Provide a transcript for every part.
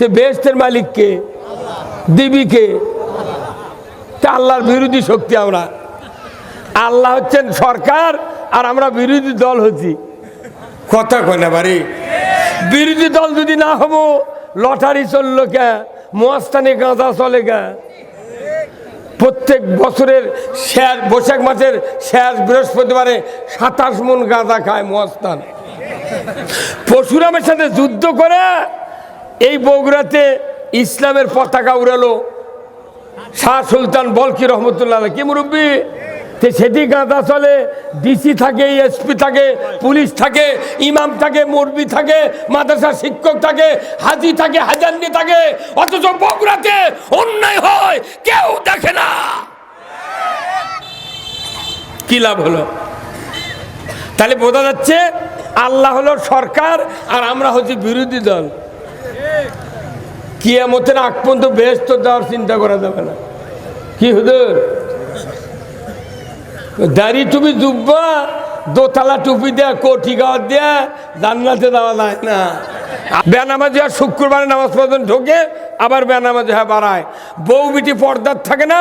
তো বেহেস্তের মালিককে দিবিকে। তা আল্লাহর বিরোধী শক্তি আমরা। আল্লাহ হচ্ছেন সরকার আর আমরা বিরোধী দল হচ্ছি। কথা কয় না বাড়ি। বিরোধী দল যদি না হব লটারি চলল কে? মহাস্থানে গাঁজা চলে কে? প্রত্যেক বছরের শেষ বৈশাখ মাসের শেষ বৃহস্পতিবারে সাতাশ মন গাঁজা খায় মহাস্থান পরশুরামের সাথে যুদ্ধ করে এই বগুড়াতে ইসলামের পতাকা উড়ালো। শাহ সুলতান বলকি রহমতুল্লাহ কি মুরব্বী? সেটি গাঁদা চলে ডিসি থাকে এসপি থাকে, পুলিশ থাকে, ইমাম থাকে মুরবি থাকে, মাদ্রাসার শিক্ষক থাকে, হাজি থাকে হাজান্নি থাকে। অথচ বগুড়াতে অন্যায় হয়, কেউ দেখে না। কি লাভ হলো? তাহলে বোঝা যাচ্ছে, আল্লাহ হলো সরকার আর আমরা হচ্ছি বিরোধী দল। কিয়ামতের আগ পর্যন্ত বেহস্ত দেওয়ার চিন্তা করা যাবে না। কি হুদুর দাড়ি টুপি জুব্বা দোতলা টুপি দেয়া কোটি গাওয়ার দেয়া, জান্নাতে দেওয়া যায় না। বেনামাজি আর শুক্রবারে নামাজ পর্যন্ত ঢোকে, আবার বেনামাজি হ্যাঁ বাড়ায়। বউ বিটি পর্দার থাকে না,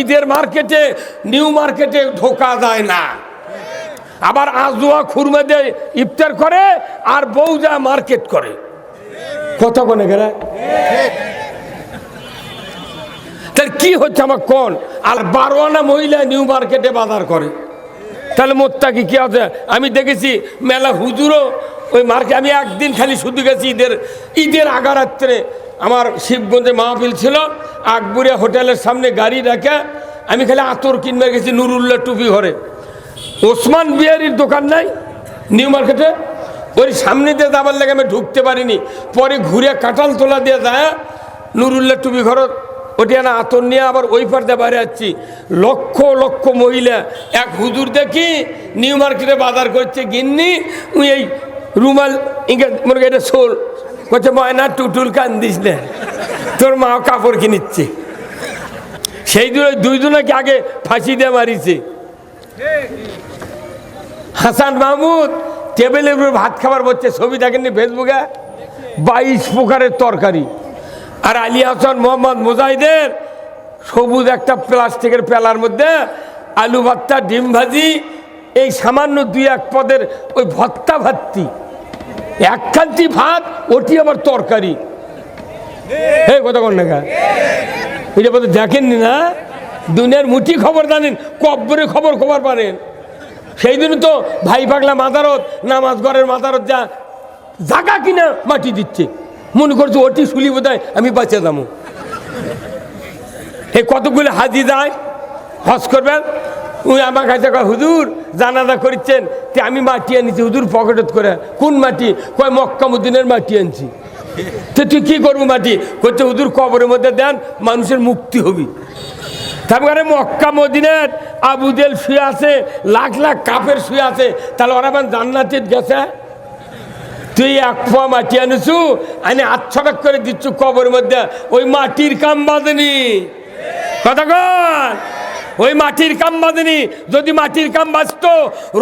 ঈদের মার্কেটে, নিউ মার্কেটে ঢোকা যায় না। আবার আজুয়া খুরমা দিয়ে ইফতার করে, আর বউ যা মার্কেট করে। কত কোনে গেলে? তাহলে কি হচ্ছে আমার কোন? আর বারো আনা মহিলা নিউ মার্কেটে বাজার করে। তাহলে মোত্তা কি আছে? আমি দেখেছি মেলা হুজুরও ওই মার্কেট আমি একদিন খালি শুধু গেছি ঈদের ঈদের আগারাত্রে আমার শিবগঞ্জে মাহফিল ছিল। আকবরিয়া হোটেলের সামনে গাড়ি রাখে। আমি খালি আতর কিনবে গেছি নুরুল্লাহ টুপি ঘরে। ওসমান বিহারির দোকান নাই নিউ মার্কেটে? ওই সামনে দিয়ে যাবার লাগে আমি ঢুকতে পারিনি। পরে ঘুরে কাঁঠাল তোলা দিয়ে যায়, নুরুল্লাহ টুপি ঘর ওটি না, আতর নিয়ে আবার ওই পারতে বাইরে যাচ্ছি। লক্ষ লক্ষ মহিলা, এক হুজুর দেখি, নিউ মার্কেটে বাজার করছে, গিন্নি, উই এই রুমাল, ইঙ্গে, মনে এটা শোল। বলছে, ময়না, টুটুল কান্দিস না, তোর মা কাপড় কিনিচ্ছে। সেই দুই দুইজনকে আগে ফাঁসি দিয়ে মারিছে। হাসান মাহমুদ টেবিলের উপরে ভাত খাবার বলছে ছবি দেখেননি ফেসবুকে? বাইশ প্রকারের তরকারি। আর আলী হাসান, মোহাম্মদ মুজাহিদের সবুজ একটা প্লাস্টিকের পেলার মধ্যে আলু ভর্তা, ডিম ভাজি, এই সামান্য দুই এক পদের ওই ভত্তা ভাত্তি একখান্তি ভাত, ওটি আবার তরকারি। হে, কথা কন না এটা বোধ দেখেননি না? দুনিয়ার মুঠি খবর জানেন, কব্বরে খবর খবর পারেন। সেই দিন তো ভাই পাগলা মাদারত, নামাজ ঘরের মাদারত যা জাগা কিনা মাটি দিচ্ছে। মনে করছে ওটি শুলি বোধ আমি বাঁচে দামো এই কতগুলো হাজি যায়? হজ করবেন উনি আমার কাছে কয়, হুজুর, জানাজা করছেন তে আমি মাটি আনিছি, হুজুর পকেটত করে, কোন মাটি? কয়, মক্কামুদ্দিনের মাটি আনছি। তো তুই কি করব মাটি? করছে হুজুর, কবরের মধ্যে দেন, মানুষের মুক্তি হবি। তারপরে মক্কা, মদিনের আবুদেল শুয়ে আছে, লাখ লাখ কাপের শুয়ে আছে। তাহলে ওরা মানে জান্নাতের গেছে? তুই এক পোয়া মাটি আনিছু, আনি আচ্ছাটাক করে দিচ্ছু কবরের মধ্যে। ওই মাটির কাম বাঁধেনি। কথা কন? ওই মাটির কাম বাঁধেনি। যদি মাটির কাম বাঁচত,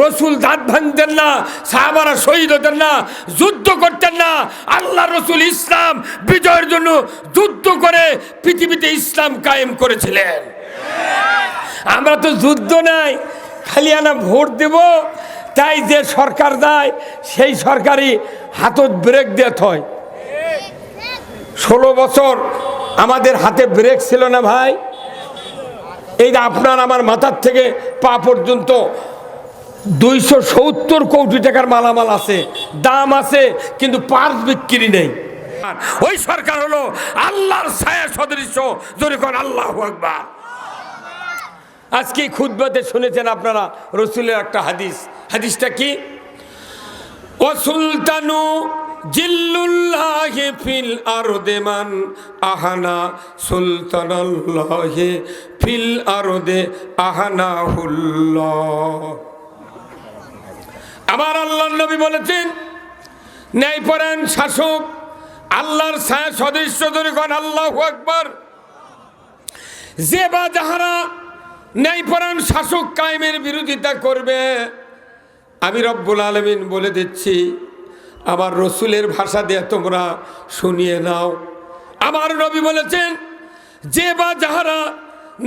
রসুল দাঁত ভাঙতেন না, সাহাবারা শহীদ হতেন না, যুদ্ধ করতেন না। আল্লাহ রসুল ইসলাম বিজয়ের জন্য যুদ্ধ করে পৃথিবীতে ইসলাম কায়েম করেছিলেন। আমরা তো যুদ্ধ নাই, খালি আনা ভোট দেব, তাই যে সরকার দেয়, সেই সরকারি হাতত ব্রেক দিয়ে হয়। ষোলো বছর আমাদের হাতে ব্রেক ছিল না ভাই? এই যে আপনার আমার মাথার থেকে পা পর্যন্ত দুইশো সত্তর কোটি টাকার মালামাল আছে, দাম আছে, কিন্তু পার্স বিক্রি নেই। ওই সরকার হলো আল্লাহর ছায়া সদৃশ্য, জোরে কর আল্লাহ আকবার। আজকে খুদ্বাতে শুনেছেন আপনারা রসুলের একটা হাদিস। হাদিসটা কি? ও সুলতানু জিল্লুল্লাহে ফিল সুলতানাল্লাহে ফিল আরদে আহানা আমার আল্লাহ নবী বলেছেন ন্যায়পরায়ণ শাসক, আল্লাহর সদস্য ধরে কন আল্লাহ আকবর। যে বা যাহারা ন্যায়পরায়ণ শাসক কায়েমের বিরোধিতা করবে। আমি রব্বুল আলমিন বলে দিচ্ছি, আমার রসুলের ভাষা দিয়ে তোমরা শুনিয়ে নাও। আমার নবী বলেছেন, যে বা যাহারা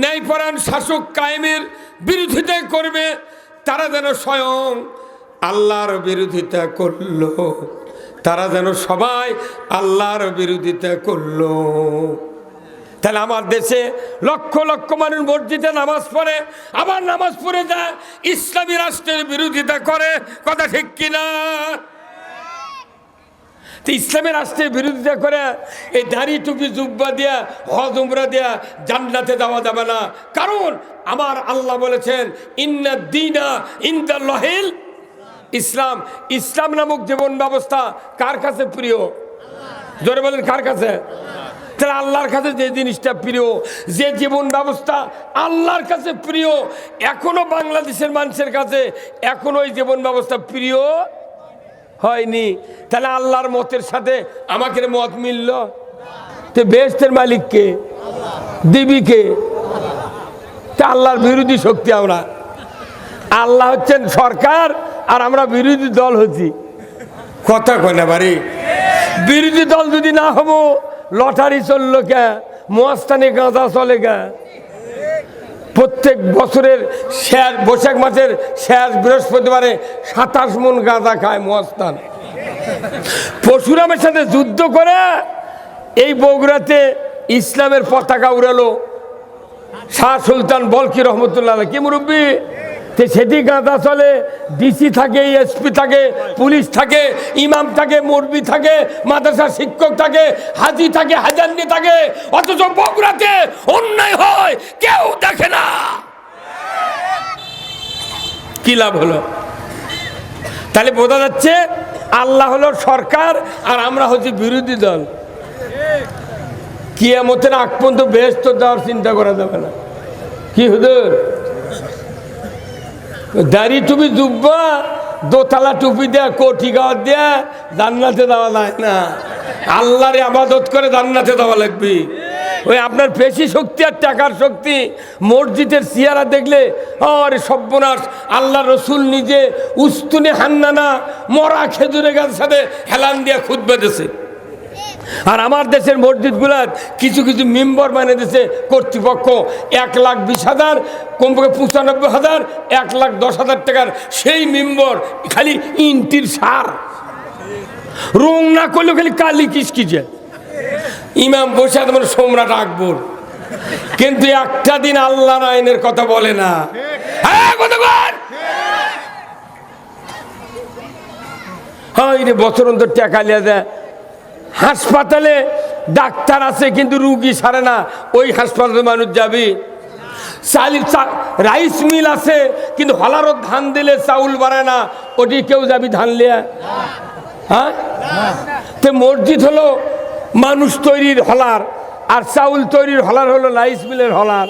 ন্যায়পরায়ণ শাসক কায়েমের বিরোধিতা করবে, তারা যেন স্বয়ং আল্লাহর বিরোধিতা করল। তারা যেন সবাই আল্লাহর বিরোধিতা করল। তাহলে আমার দেশে লক্ষ লক্ষ মানুষ মসজিদে নামাজ পড়ে, আবার নামাজ পড়ে যায়, ইসলামী রাষ্ট্রের বিরোধিতা করে, কথা ঠিক কিনা? তো ইসলামের রাষ্ট্রের বিরোধিতা করে, এই দাড়ি টুপি জুব্বা দিয়া, হজ উমরা দিয়া জান্নাতে যাওয়া যাবে না। কারণ আমার আল্লাহ বলেছেন, ইন্না দিনা ইন্দা লহেল ইসলাম। ইসলাম নামক জীবন ব্যবস্থা কার কাছে প্রিয়? জোরে বলেন, কার কাছে? তাহলে আল্লাহর কাছে যে জিনিসটা প্রিয়, যে জীবন ব্যবস্থা আল্লাহর কাছে প্রিয়, এখনও বাংলাদেশের মানুষের কাছে এখনও ওই জীবন ব্যবস্থা প্রিয় হয়নি। তাহলে আল্লাহর মতের সাথে আমাকে মত মিলল? তো বেহেস্তের মালিককে দিবিকে তা আল্লাহর বিরোধী শক্তি আমরা। আল্লাহ হচ্ছেন সরকার আর আমরা বিরোধী দল হচ্ছি। কথা কয় না বাড়ি। বিরোধী দল যদি না হব লটারি চলল কে মহাস্থানে গাঁজা চলে গে প্রত্যেক বছরের শেষ, বৈশাখ মাসের শেষ বৃহস্পতিবারে সাতাশ মন গাঁজা খায় মহাস্থান পশুরামের সাথে যুদ্ধ করে এই বগুড়াতে ইসলামের পতাকা উড়ালো শাহ সুলতান বলকি রহমতুল্লাহ কি মুরব্বী? তো সেটি গাঁদা চলে, ডিসি থাকে, এসপি থাকে, পুলিশ থাকে, ইমাম থাকে মুরবি থাকে, মাদ্রাসা শিক্ষক থাকে, হাজি থাকে হাজান্নি থাকে, অথচ বগুড়াতে অন্যায় হয়, কেউ দেখে না। কি লাভ হলো? তাহলে বোঝা যাচ্ছে, আল্লাহ হলো সরকার, আর আমরা হচ্ছে বিরোধী দল। কিয়ামতের আগ পর্যন্ত বেহস্ত দেওয়ার চিন্তা করা যাবে না। কি হুদুর দাড়ি টুপি জুব্বা দোতলা টুপি দেয়া, কোঠি গাওয়ার দেয়া, জান্নাতে দেওয়া যায় না। আল্লাহর আবাদত করে জান্নাতে দেওয়া লাগবে। ওই আপনার পেশি শক্তি আর টাকার শক্তি, মসজিদের চেয়ারা দেখলে, আরে সব্যনাশ আল্লাহ রসুল নিজে উস্তুনে হান্নানা, মরা খেজুরে গাছের সাথে হেলান দিয়া খুদ বেঁধেছে আর আমার দেশের মসজিদগুলার কিছু কিছু মেম্বার মানে দিয়েছে কর্তৃপক্ষ। এক লাখ বিশ হাজার, কমপক্ষে পঁচানব্বই হাজার, এক লাখ দশ হাজার টাকার সেই মেম্বর খালি ইন্টির সার। রং না করলেও খালি কালি কিসকিছে ইমাম বসে আছে মানে সম্রাট আকবর। কিন্তু একটা দিন আল্লাহর আইনের কথা বলে না। হ্যাঁ বছর অন্তর টাকা লিয়া দেয়। হাসপাতালে ডাক্তার আছে কিন্তু রুগী সারে না। ওই হাসপাতালে মানুষ যাবি। রাইস মিল আছে, কিন্তু হলারত ধান দিলে চাউল বাড়ে না। ওটি কেউ যাবি ধান লিয়া? হ্যাঁ? তো মসজিদ হলো মানুষ তৈরির হলার, আর চাউল তৈরির হলার হলো রাইস মিলের হলার।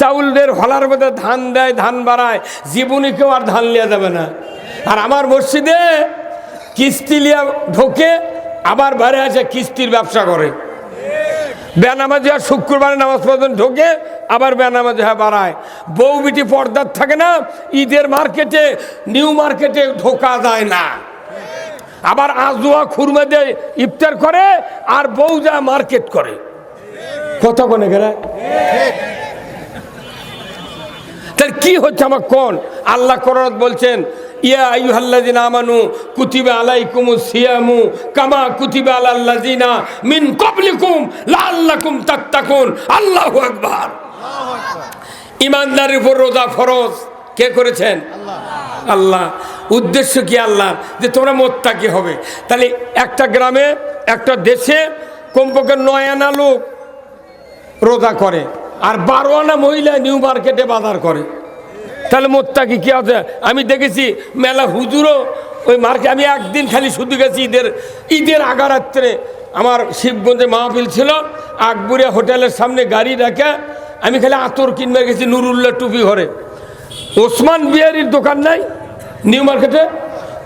চাউলদের হলার মধ্যে ধান দেয়, ধান বাড়ায়। জীবনে কেউ আর ধান লিয়া যাবে না। আর আমার মসজিদে কিস্তি লিয়া ঢোকে আবার বাইরে আছে কিস্তির ব্যবসা করে। বেনামাজি আর শুক্রবারে নামাজ পর্যন্ত ঢোকে, আবার বেনামাজি হ্যাঁ বাড়ায়। বউ বিটি পর্দার থাকে না, ঈদের মার্কেটে, নিউ মার্কেটে ঢোকা যায় না। আবার আজোয়া খুরমা দিয়ে ইফতার করে, আর বউ যা মার্কেট করে। কত কোনে গেলে? তাহলে কি হচ্ছে আমার কোন? আল্লাহ করত বলছেন ইয়া আইয়ুহাল্লাযিনা আমানু কুতিবা আলাইকুমুস সিয়ামু কামা কুতিবা আলাল্লাযিনা মিন ক্বাবলিকুম লাআল্লাকুম তাত্তাকুন। আল্লাহু আকবার। ইমানদারের উপর রোজা ফরজ। কে করেছেন? আল্লাহ। উদ্দেশ্য কি আল্লাহ যে তোমরা মোত্তা কি হবে। তাহলে একটা গ্রামে, একটা দেশে কমপক্ষে নয় আনা লোক রোজা করে। আর বারো আনা মহিলা নিউ মার্কেটে বাজার করে। তাহলে মোত্তাকি কি আছে? আমি দেখেছি মেলা হুজুরও ওই মার্কেট আমি একদিন খালি শুধু গেছি ঈদের ঈদের আগারাত্রে। আমার শিবগঞ্জে মাহফিল ছিল, আকবরিয়া হোটেলের সামনে গাড়ি রেখে আমি খালি আতর কিনবে গেছি নুরুল্লাহ টুপি ঘরে। ওসমান বিহারির দোকান নাই? নিউ মার্কেটে?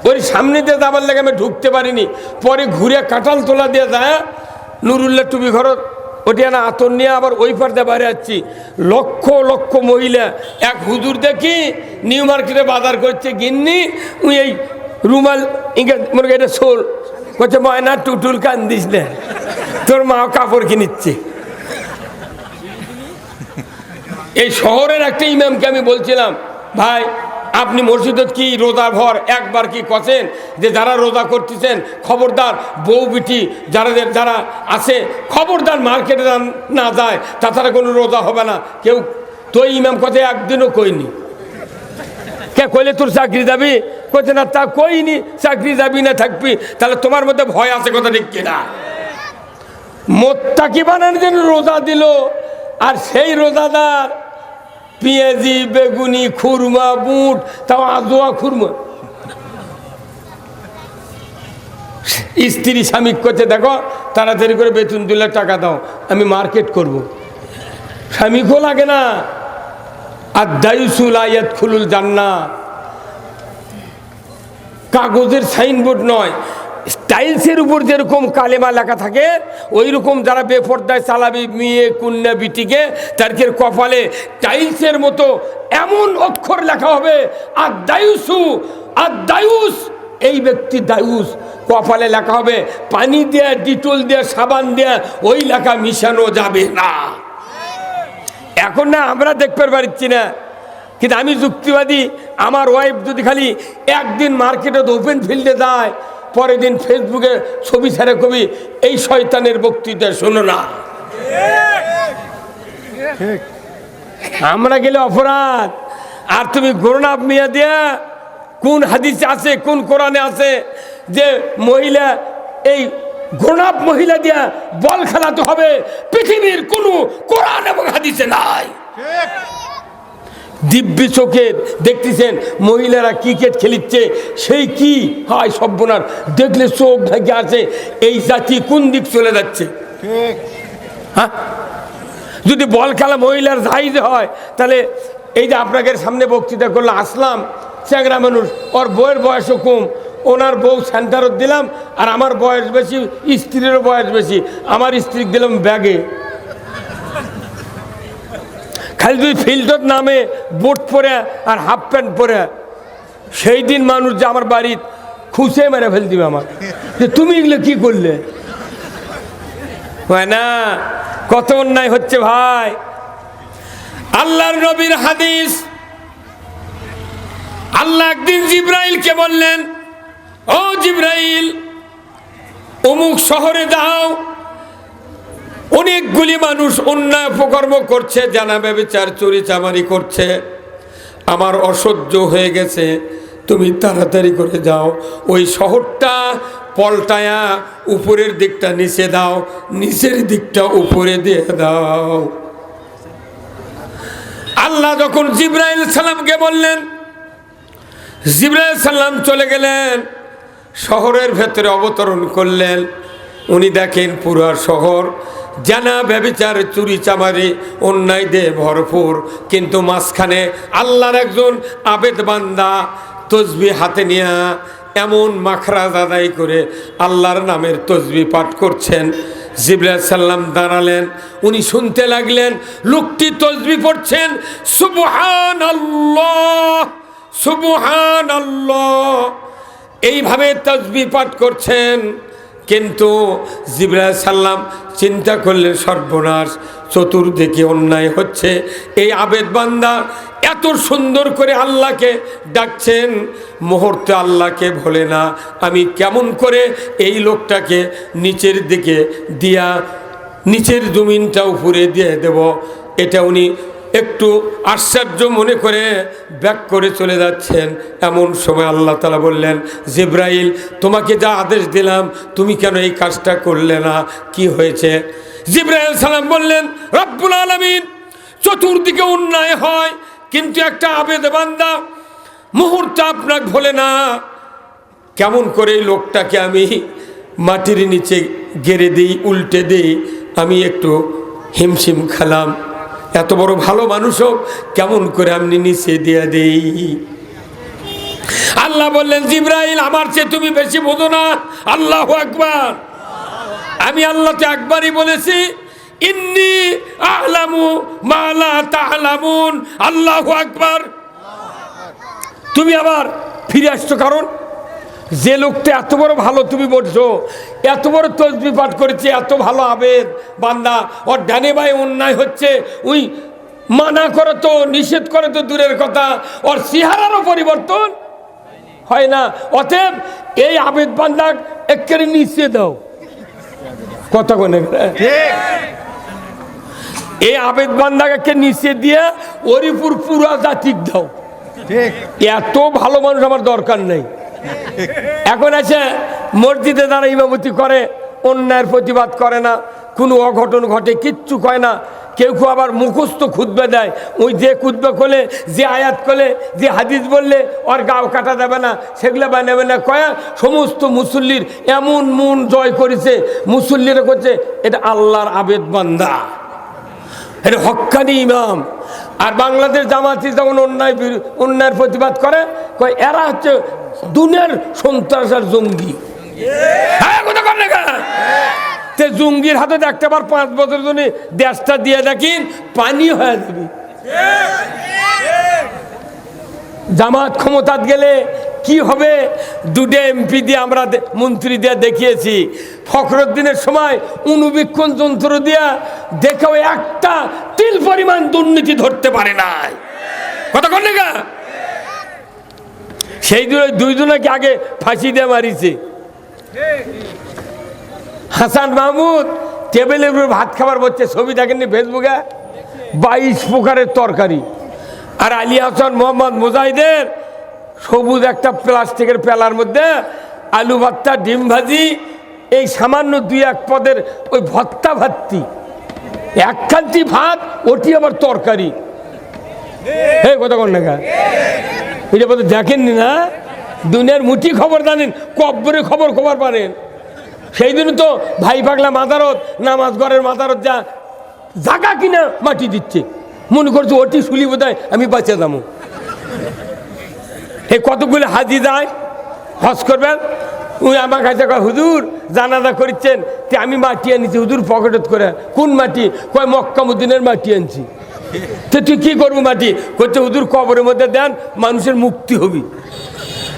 ওই সামনে দিয়ে যাবার লাগে আমি ঢুকতে পারিনি। পরে ঘুরে কাঁঠাল তোলা দিয়ে যায়, নুরুল্লাহ টুপি ঘর ওটি না আতর নিয়ে আবার ওই পারতে বাইরে যাচ্ছি। লক্ষ লক্ষ মহিলা, এক হুজুর দেখি নিউ মার্কেটে বাজার করছে, গিন্নি, উই এই রুমাল ইংরেজ মনে এটা শোল। বলছে, ময়না, টুটুল কান দিস না। তোর মা কাপড় কিনিচ্ছে। এই শহরের একটা ইমামকে আমি বলছিলাম, ভাই আপনি মসজিদত কি রোজা ভর একবার কি কছেন যে যারা রোজা করতেছেন, খবরদার বউ বিটি যারা যারা আছে, খবরদার মার্কেটে না- যায়, তাছাড়া কোনো রোজা হবে না। কেউ তো ইমাম কথা একদিনও কইনি। কে কইলে তোর চাকরি যাবি? কইতে না, তা কইনি, চাকরি যাবি না, থাকবি। তাহলে তোমার মধ্যে ভয় আছে কথা ঠিক কিনা? মোত্তাকি বানানোর জন্য রোজা দিল, আর সেই রোজাদার পেঁয়াজি, বেগুনি, খুরমা, বুট, তাও আদোয়া খুরমা। স্ত্রী স্বামী করছে, দেখো, তাড়াতাড়ি করে বেতন দিলে টাকা দাও, আমি মার্কেট করব। স্বামীকেও লাগে না। আর দায়ুসুল আয়াত খুলুল জান্না কাগজের সাইনবোর্ড নয় টাইলসের উপর যেরকম কালেমা লেখা থাকে ওই রকম যারা বেপর্দায় চালাবি মেয়ে, কন্যা, বিটিকে তাদেরকে কপালে টাইলসের মতো এমন অক্ষর লেখা হবে আর দায়ুসু আর দায়ুস এই ব্যক্তি দায়ুস। কপালে লেখা হবে, পানি দেয়া, ডিটল দেয়া, সাবান দেয়া, ওই লেখা মিশানো যাবে না। এখন না, আমরা দেখতে পারছি না। কিন্তু আমি যুক্তিবাদী, আমার ওয়াইফ যদি খালি একদিন মার্কেটে ওপেন ফিল্ডে যায় পরের দিন ফেসবুকে ছবি ছেড়ে কবি, এই শয়তানের বক্তৃতা শোনো না। আমরা গেলে অপরাধ। আর তুমি গোরনাব মিয়া দিয়া কোন হাদিসে আছে, কোন কোরআনে আছে যে মহিলা, এই গোরনাব মহিলা দিয়া বল খেলাতে হবে? পৃথিবীর কোনো কোরআন এবং হাদিসে নাই। দিব্যি চোখের দেখতেছেন মহিলারা ক্রিকেট খেলিচ্ছে। সেই কি? হায় সব্যনার দেখলে চোখ ঢেকে আছে এই জাতি কোন দিক চলে যাচ্ছে? হ্যাঁ? যদি বল খেলা মহিলার জাহিজ হয় তাহলে এই যে আপনাদের সামনে বক্তৃতা করল আসলাম চ্যাংরা মানুষ ওর বউয়ের বয়সও কম ওনার বউ সেন্টারও দিলাম আর আমার বয়স বেশি স্ত্রীরও বয়স বেশি আমার স্ত্রী দিলাম ব্যাগে। খালি তুই ফিল্ডত নামে বুট পরে আর হাফ প্যান্ট পরে। সেই দিন মানুষ যে আমার বাড়ির খুশে মেরে ফেল দিবে আমার যে তুমি এগুলো কি করলে? হয় না, কত অন্যায় হচ্ছে ভাই। আল্লাহর নবীর হাদিস। আল্লাহ একদিন জিব্রাইলকে বললেন, ও জিব্রাইল, অমুক শহরে যাও অনেকগুলি মানুষ অন্যায় অপকর্ম করছে, জানা ব্যবচার, চুরি চামারি করছে। আমার অসহ্য হয়ে গেছে, তুমি তাড়াতাড়ি করে যাও। ওই শহরটা পল্টায়া উপরের দিকটা নিচে দাও, নিচের দিকটা উপরে দিয়ে দাও। আল্লাহ যখন জিব্রাইল সালামকে বললেন, জিব্রাইল সাল্লাম চলে গেলেন, শহরের ভেতরে অবতরণ করলেন। উনি দেখেন পুরো শহর জানা ব্যবিচার চুরি চামারি, অন্যায় দে ভরপুর। কিন্তু মাঝখানে আল্লাহর একজন আবেদ বান্দা তসবি হাতে নিয়ে এমন মাখরাজ আদায় করে আল্লাহর নামের তসবি পাঠ করছেন। জিবরাল সাল্লাম দাঁড়ালেন, উনি শুনতে লাগলেন, লোকটি তসবি পড়ছেন সুবহান আল্লাহ সুবহান আল্লাহ এইভাবে তসবি পাঠ করছেন। কিন্তু জিবরাল সাল্লাম চিন্তা করলেন, সর্বনাশ, চতুর্দিকে অন্যায় হচ্ছে। এই আবেদ বান্দা এত সুন্দর করে আল্লাহকে ডাকছেন, মুহূর্তে আল্লাহকে ভোলে না। আমি কেমন করে এই লোকটাকে নিচের দিকে দিয়া, নিচের জমিনটা উপরে দিয়ে দেব? এটা উনি একটু আশ্চর্য মনে করে ব্যাক করে চলে যাচ্ছেন। এমন সময় আল্লাহ তালা বললেন, জিব্রাইল, তোমাকে যা আদেশ দিলাম, তুমি কেন এই কাজটা করলে না? কি হয়েছে? জিব্রাইল সালাম বললেন, রব্বুল আলমিন, চতুর্দিকে অন্যায় হয়, কিন্তু একটা আবেদ বান্দা মুহূর্তে আপনাকে ভোলে না। কেমন করে লোকটাকে আমি মাটির নিচে গেড়ে দিই, উল্টে দিই, আমি একটু হিমশিম খেলাম। এত বড় ভালো মানুষও কেমন করে আমি নিচে দিয়ে দেই? আল্লাহ বললেন, জিব্রাইল, আমার চেয়ে তুমি বেশি বোঝো না। আল্লাহ একবার আমি আল্লাহকে একবারই বলেছি, ইন্নি আলামু মালা তাহলামুন আল্লাহ একবার তুমি আবার ফিরে আসছো কারণ? যে লোকটা এত বড় ভালো তুমি বলছো এত বড় তসবি পাঠ করেছে এত ভালো আবেদ বান্দা। ওর ডানে বাই অন্যায় হচ্ছে ওই মানা করে তো নিষেধ করে তো দূরের কথা। ওর চেহারারও পরিবর্তন হয় না। অতএব এই আবেদ বান্দা একেবারে নিচে দাও। কথা কোনে এই আবেদ বান্দাকে নিচে দিয়ে ওরিপুর পুরা জাতিক দাও। এত ভালো মানুষ আমার দরকার নেই। এখন আছে মসজিদে যারা ইমামতি করে, অন্যায়ের প্রতিবাদ করে না, কোনো অঘটন ঘটে, কিচ্ছু কয় না, কেউ কেউ আবার মুখস্থ খুদবে দেয়। ওই যে খুদবে করলে, যে আয়াত করলে, যে হাদিস বললে, ওর গাও কাটা যাবে না, সেগুলো বানাবে না। কয়া, সমস্ত মুসল্লির এমন মন জয় করেছে, মুসল্লিরা করছে, এটা আল্লাহর আবেদ বান্দা। এটা হক্কানি ইমাম। আর বাংলাদেশ জামাতি যখন অন্যায় অন্যায়ের প্রতিবাদ করে, কয়, এরা হচ্ছে দুনিয়ার সন্ত্রাস আর জঙ্গি। হ্যাঁ, তে জঙ্গির হাতে দেখতে পার পাঁচ বছর জন্য দেশটা দিয়ে দেখিন পানি হয়ে যাবে। জামাত ক্ষমতাত গেলে কি হবে? দুটো এমপি দিয়ে আমরা মন্ত্রী দিয়ে দেখিয়েছি। ফখরুদ্দিনের সময় অনুবীক্ষণ যন্ত্র দিয়া দেখেও একটা তিল পরিমাণ দুর্নীতি ধরতে পারে নাই। কথা কন? সেই দুই দুইজনকে আগে ফাঁসি দিয়ে মারিছে। হাসান মাহমুদ টেবিলের উপরে ভাত খাবার বলছে, ছবি দেখেননি ফেসবুকে? বাইশ প্রকারের তরকারি। আর আলী হাসান, মোহাম্মদ মুজাহিদের সবুজ একটা প্লাস্টিকের পেলার মধ্যে আলু ভর্তা, ডিম ভাজি, এই সামান্য দুই এক পদের ওই ভত্তা ভাত্তি একখানটি ভাত, ওটি আবার তরকারি। হে কথা কন না এটা বোধ দেখেননি না? দুনিয়ার মুঠি খবর জানেন, কব্বরে খবর খবর পারেন। সেই দিন তো ভাই পাগলা মাদারত, নামাজ ঘরের মাদারত যা, জাগা কিনা মাটি দিচ্ছে। মনে করছে ওটি শুলি বোধ আমি বাঁচে যাব। এই কতগুলো হাজি যায়? হজ করবেন? উনি আমার কাছে কয়, হুজুর, জানাজা করছেন যে আমি মাটি আনিছি, হুজুর পকেটত করে। কোন মাটি? কয় মক্কামুদ্দিনের মাটি আনছি। তো তুই কি করব মাটি? করছে হুজুর, কবরের মধ্যে দেন, মানুষের মুক্তি হবি।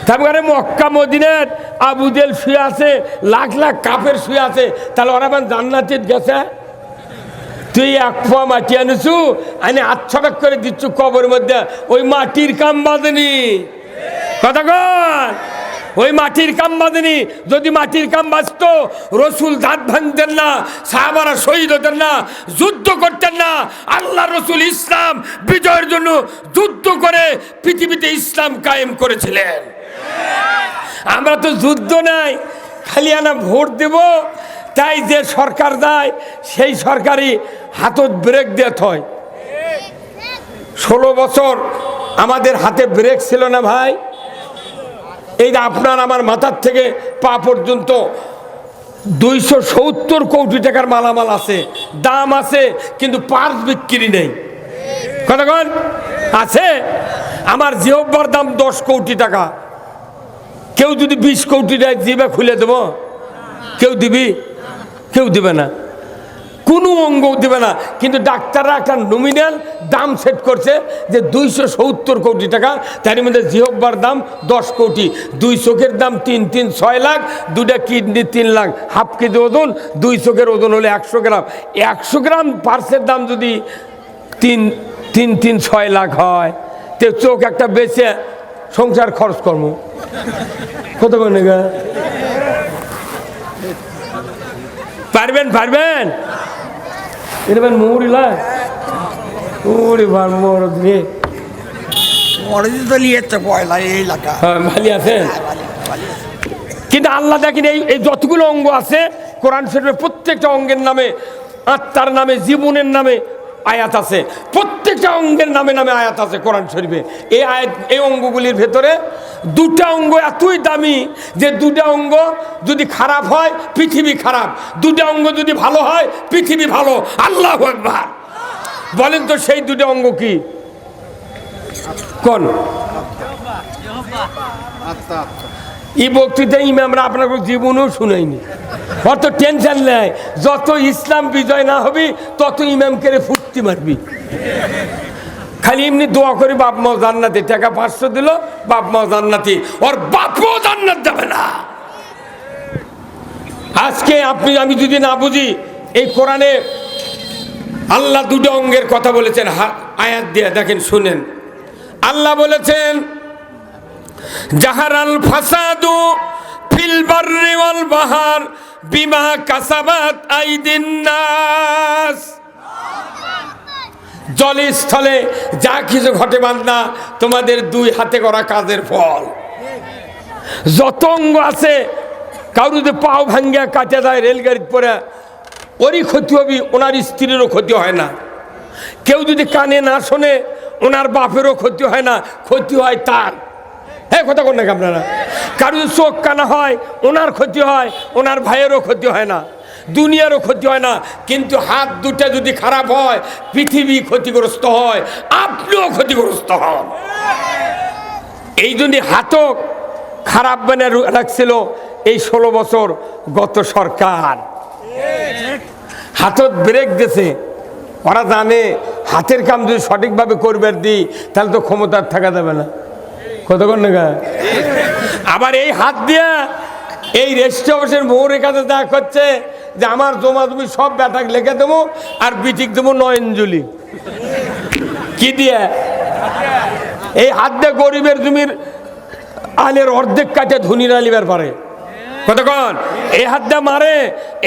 তারপরে মক্কা, মদিনের আবুদেল শুয়ে আছে, লাখ লাখ কাপের শুয়ে আছে। তাহলে ওরা আমার জান্নাতির গেছে? তুই এক পোয়া মাটি আনিছু, আনি আচ্ছাটাক করে দিচ্ছু কবর মধ্যে। ওই মাটির কাম বাঁধেনি কথা কন। ওই মাটির কাম বাঁধেনি। যদি মাটির কাম বাঁচত, রসুল দাঁত ভাঙতেন না, সাহাবারা শহীদ হতেন না, যুদ্ধ করতেন না। আল্লাহ রসুল ইসলাম বিজয়ের জন্য যুদ্ধ করে পৃথিবীতে ইসলাম কায়েম করেছিলেন। আমরা তো যুদ্ধ নাই, খালি আনা ভোট দেব, তাই যে সরকার দেয়, সেই সরকারি হাতত ব্রেক দেত হয়। ষোলো বছর আমাদের হাতে ব্রেক ছিল না ভাই। এই আপনার আমার মাথার থেকে পা পর্যন্ত দুইশো সত্তর কোটি টাকার মালামাল আছে, দাম আছে, কিন্তু পার্স বিক্রি নেই। কতক্ষণ আছে? আমার জিহব্বার দাম দশ কোটি টাকা। কেউ যদি বিশ কোটি টাকা জিবে খুলে দেবো। কেউ দিবি? কেউ দিবে না। কোনো অঙ্গ দিবে না। কিন্তু ডাক্তাররা একটা নমিনাল দাম সেট করছে যে দুইশো সত্তর কোটি টাকা। তার মধ্যে জিহব্বার দাম দশ কোটি। দুই চোখের দাম তিন তিন, ছয় লাখ। দুটা কিডনি তিন লাখ। হাফ কেজি ওজন, দুই চোখের ওজন হলে একশো গ্রাম। একশো গ্রাম পার্সের দাম যদি তিন তিন তিন, ছয় লাখ হয়, তো চোখ একটা বেচে সংসার খরচ কর্ম কত পারবেন গা পারবেন পারবেন এরবেন মৌরিলা ওরে বার মর রে তো লিয়েছে পয়লা এই এলাকা। হ্যাঁ ভালো আছেন কিন্তু আল্লাহ দেখেন এই এই যতগুলো অঙ্গ আছে কোরআন শরীফের প্রত্যেকটা অঙ্গের নামে আত্মার নামে জীবনের নামে আয়াত আছে। প্রত্যেকটা অঙ্গের নামে নামে আয়াত আছে কোরআন শরীফে। এই আয়াত, এই অঙ্গগুলির ভেতরে দুটা অঙ্গ এতই দামি যে দুটা অঙ্গ যদি খারাপ হয়, পৃথিবী খারাপ। দুটা অঙ্গ যদি ভালো হয়, পৃথিবী ভালো। আল্লাহ একবার বলেন তো সেই দুটো অঙ্গ কি? কোন? এই বক্তৃতা ইমামরা আপনার জীবনেও শুনাইনি। অত টেনশন নেয় যত ইসলাম বিজয় না হবি, তত ইমামকে রে ফুটতি মারবি। খালি এমনি দোয়া করি, বাপ মাও জান্নাতি। টাকা পাঁচশো দিল, বাপ মাও জান্নাতি। ওর বাপও জান্নাত যাবে না। আজকে আপনি, আমি যদি না বুঝি, এই কোরআনে আল্লাহ দুটো অঙ্গের কথা বলেছেন। আয়াত দিয়ে দেখেন, শুনেন। আল্লাহ বলেছেন, জাহারাল ফাসাদু ফিল বাহার বিমা কাসাবাত আইদিন নাস। জলে স্থলে যা কিছু ঘটে বান্দা, তোমাদের দুই হাতে করা কাজের ফল। যত অঙ্গ আছে কারও যদি পাও ভাঙ্গিয়া কাটে যায় রেলগাড়ির পরে, ওরই ক্ষতি হবে, ওনার স্ত্রীরও ক্ষতি হয় না। কেউ যদি কানে না শোনে, ওনার বাপেরও ক্ষতি হয় না, ক্ষতি হয় তার। হ্যাঁ কথা কোন নাকি আপনারা? কারও চোখ কানা হয়, ওনার ক্ষতি হয়, ওনার ভাইয়েরও ক্ষতি হয় না। দুনিয়ারও ক্ষতি হয় না, কিন্তু হাত দুটা যদি খারাপ হয়, পৃথিবী ক্ষতিগ্রস্ত হয়, আপনিও ক্ষতিগ্রস্ত হন। এই জন্য হাতও খারাপ মানে রাখছিল এই ষোলো বছর গত সরকার। হাতত ব্রেক দিছে। ওরা জানে হাতের কাম যদি সঠিকভাবে করবে দিই, তাহলে তো ক্ষমতার থাকা যাবে না। কতক্ষণ না আবার এই হাত দিয়া এই রেস্ট অফিসের মৌরের কাছে দেখা করছে যে আমার জমা তুমি সব ব্যাটাক লিখে দেবো আর বিটিক দেবো নয়নজুলি। কি দিয়ে? এই হাত দিয়ে গরিবের জমির আলের অর্ধেক কাটে ধনির আলিবার পারে। কতক্ষণ এই হাত দিয়ে মারে,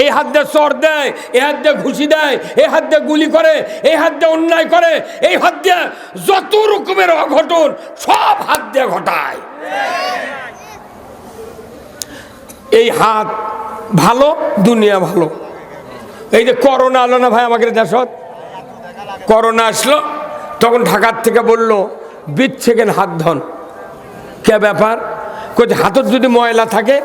এই হাত দিয়ে চর দেয়, এই হাত দিয়ে ঘুষি দেয়, এই হাত দিয়ে গুলি করে, এই হাত দিয়ে অন্যায় করে, এই হাত দিয়ে যত রকমের অঘটন সব হাত দিয়ে ঘটায়। এই হাত ভালো, দুনিয়া ভালো। এই যে করোনা আলো না ভাই আমাকে দেশত? করোনা আসলো, তখন ঢাকার থেকে বলল বিচ্ছেকেন হাত ধন। কে ব্যাপার? কোচ হাতত যদি ময়লা থাকে